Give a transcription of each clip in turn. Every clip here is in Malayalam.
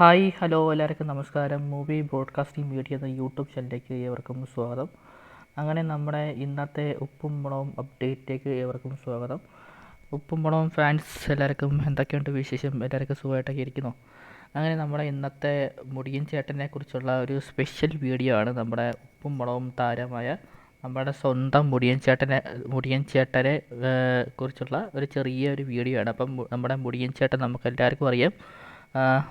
ഹായ് ഹലോ എല്ലാവർക്കും നമസ്കാരം. മൂവി ബ്രോഡ്കാസ്റ്റിംഗ് മീഡിയ എന്ന യൂട്യൂബ് ചാനലിലേക്ക് ഏവർക്കും സ്വാഗതം. അങ്ങനെ നമ്മുടെ ഇന്നത്തെ ഉപ്പും മുളവും അപ്ഡേറ്റിലേക്ക് ഏവർക്കും സ്വാഗതം. ഉപ്പും മുളവും ഫാൻസ് എല്ലാവർക്കും എന്തൊക്കെയുണ്ട് വിശേഷം? എല്ലാവർക്കും സുഖമായിട്ടൊക്കെ ഇരിക്കുന്നു? അങ്ങനെ നമ്മുടെ ഇന്നത്തെ മുടിയൻ ചേട്ടനെ കുറിച്ചുള്ള ഒരു സ്പെഷ്യൽ വീഡിയോ ആണ് നമ്മുടെ ഉപ്പും മുളവും താരമായ നമ്മുടെ സ്വന്തം മുടിയൻ ചേട്ടനെ മുടിയൻ ചേട്ടനെ കുറിച്ചുള്ള ഒരു ചെറിയ ഒരു വീഡിയോ ആണ്. അപ്പം നമ്മുടെ മുടിയൻ ചേട്ടൻ നമുക്ക് എല്ലാവർക്കും അറിയാം.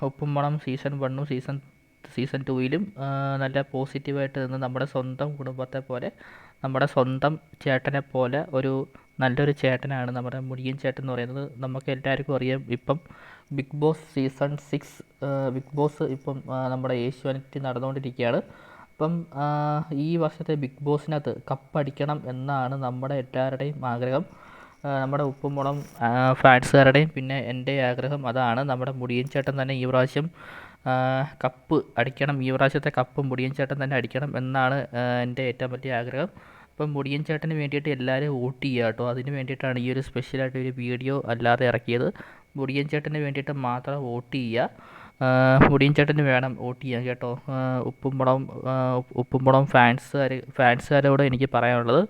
ഉപ്പും മണം സീസൺ വണ്ണും സീസൺ സീസൺ ടുവിലും നല്ല പോസിറ്റീവായിട്ട് നിന്ന് നമ്മുടെ സ്വന്തം കുടുംബത്തെ പോലെ നമ്മുടെ സ്വന്തം ചേട്ടനെ പോലെ ഒരു നല്ലൊരു ചേട്ടനാണ് നമ്മുടെ മുടിയൻ ചേട്ടൻ എന്ന് പറയുന്നത് നമുക്ക് എല്ലാവർക്കും അറിയാം. ഇപ്പം big boss season six big boss ഇപ്പം നമ്മുടെ ഏഷ്യാനെറ്റ് നടന്നുകൊണ്ടിരിക്കുകയാണ്. അപ്പം ഈ വർഷത്തെ ബിഗ് ബോസിനകത്ത് കപ്പടിക്കണം എന്നാണ് നമ്മുടെ എല്ലാവരുടെയും ആഗ്രഹം. നമ്മുടെ ഉപ്പും മുളം ഫാൻസുകാരുടെയും പിന്നെ എന്റെ ആഗ്രഹം അതാണ്. നമ്മുടെ മുടിയൻ ചേട്ടൻ തന്നെ ഈ പ്രാവശ്യം കപ്പ് അടിക്കണം. ഈ പ്രാവശ്യത്തെ കപ്പ് മുടിയൻ ചേട്ടൻ തന്നെ അടിക്കണം എന്നാണ് എന്റെ ഏറ്റവും വലിയ ആഗ്രഹം. അപ്പം മുടിയൻ ചേട്ടന് വേണ്ടിയിട്ട് എല്ലാവരും വോട്ട് ചെയ്യുക കേട്ടോ. അതിന് വേണ്ടിയിട്ടാണ് ഈ ഒരു സ്പെഷ്യലായിട്ട് ഒരു വീഡിയോ അല്ലാതെ ഇറക്കിയത്. മുടിയൻ ചേട്ടന് വേണ്ടിയിട്ട് മാത്രം വോട്ട് ചെയ്യുക. മുടിയൻ ചേട്ടന് വേണം വോട്ട് ചെയ്യാൻ കേട്ടോ. ആ, ഉപ്പും മുളകും ഉപ്പും മുളകും ഫാൻസുകാർ ഫാൻസുകാരോട് എനിക്ക് പറയാനുള്ളത്.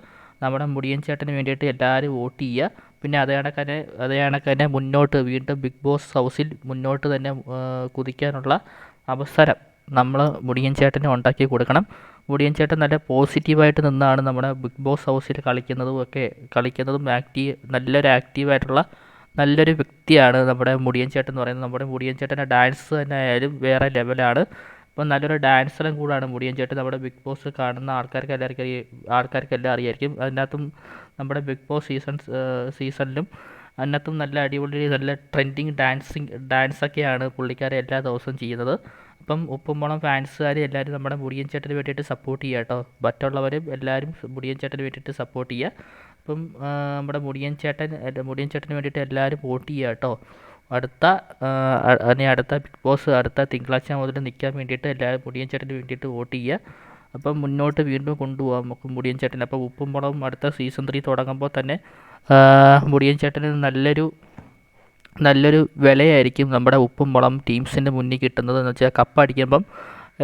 നമ്മുടെ മുടിയൻ ചേട്ടന് വേണ്ടിയിട്ട് എല്ലാവരും വോട്ട് ചെയ്യുക. പിന്നെ അതേ കണക്കന്നെ അതേ കണക്ക് മുന്നോട്ട് വീണ്ടും ബിഗ് ബോസ് ഹൗസിൽ മുന്നോട്ട് തന്നെ കുതിക്കാനുള്ള അവസരം നമ്മൾ മുടിയൻ ചേട്ടനെ ഉണ്ടാക്കി കൊടുക്കണം. മുടിയൻ ചേട്ടൻ നല്ല പോസിറ്റീവായിട്ട് നിന്നാണ് നമ്മുടെ ബിഗ് ബോസ് ഹൗസിൽ കളിക്കുന്നതും ഒക്കെ കളിക്കുന്നതും ആക്റ്റീവ് നല്ലൊരു ആക്റ്റീവായിട്ടുള്ള നല്ലൊരു വ്യക്തിയാണ് നമ്മുടെ മുടിയൻ ചേട്ടൻ എന്ന് പറയുന്നത്. നമ്മുടെ മുടിയൻ ചേട്ടന്റെ ഡാൻസ് തന്നെ ആയാലും വേറെ ലെവലാണ്. അപ്പം നല്ലൊരു ഡാൻസറും കൂടാണ് മുടിയൻ ചേട്ടൻ. നമ്മുടെ ബിഗ് ബോസ് കാണുന്ന ആൾക്കാർക്ക് എല്ലാവർക്കും ആൾക്കാർക്ക് ആൾക്കാർക്കെല്ലാം അറിയായിരിക്കും. അതിനകത്തും നമ്മുടെ ബിഗ് ബോസ് സീസൺ സീസണിലും അതിനകത്തും നല്ല അടിപൊളി നല്ല ട്രെൻഡിങ് ഡാൻസിങ് ഡാൻസൊക്കെയാണ് പുള്ളിക്കാരെ എല്ലാ ദിവസവും ചെയ്യുന്നത്. അപ്പം ഉപ്പുമ്പോളം ഫാൻസുകാർ എല്ലാവരും നമ്മുടെ മുടിയൻ ചേട്ടന് വേണ്ടിയിട്ട് സപ്പോർട്ട് ചെയ്യുക കേട്ടോ. മറ്റുള്ളവരും എല്ലാവരും മുടിയൻ ചേട്ടന് വേണ്ടിയിട്ട് സപ്പോർട്ട് ചെയ്യുക. അപ്പം നമ്മുടെ മുടിയൻ ചേട്ടൻ മുടിയൻ ചേട്ടന് വേണ്ടിയിട്ട് എല്ലാവരും വോട്ട് ചെയ്യുക കേട്ടോ. അടുത്ത ഇനി അടുത്ത ബിഗ് ബോസ് അടുത്ത തിങ്കളാഴ്ച മുതൽ നിൽക്കാൻ വേണ്ടിയിട്ട് എല്ലാവരും മുടിയൻ ചേട്ടന് വേണ്ടിയിട്ട് വോട്ട് ചെയ്യുക. അപ്പം മുന്നോട്ട് വീണ്ടും കൊണ്ടുപോകാം നമുക്ക് മുടിയൻ ചേട്ടൻ അപ്പോൾ ഉപ്പും മുളകും അടുത്ത സീസൺ ത്രീ തുടങ്ങുമ്പോൾ തന്നെ മുടിയൻ ചേട്ടന് നല്ലൊരു നല്ലൊരു വിലയായിരിക്കും നമ്മുടെ ഉപ്പും മുളം ടീംസിന്റെ മുന്നിൽ കിട്ടുന്നത്. എന്ന് വെച്ചാൽ കപ്പ് അടിക്കുമ്പം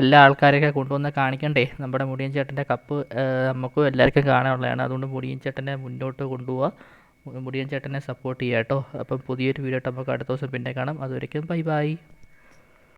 എല്ലാ ആൾക്കാരെയൊക്കെ കൊണ്ടുവന്ന് കാണിക്കണ്ടേ? നമ്മുടെ മുടിയൻ ചേട്ടന്റെ കപ്പ് നമുക്കും എല്ലാവർക്കും കാണാനുള്ളതാണ്. അതുകൊണ്ട് മുടിയൻ ചേട്ടനെ മുന്നോട്ട് കൊണ്ടുപോവുക മുടിയൻ ചേട്ടനെ സപ്പോർട്ട് ചെയ്യുക കേട്ടോ അപ്പം പുതിയൊരു വീഡിയോ ആയിട്ട് നമുക്ക് അടുത്ത ദിവസം പിന്നെ കാണാം. അതുവരയ്ക്കും ബൈ ബൈ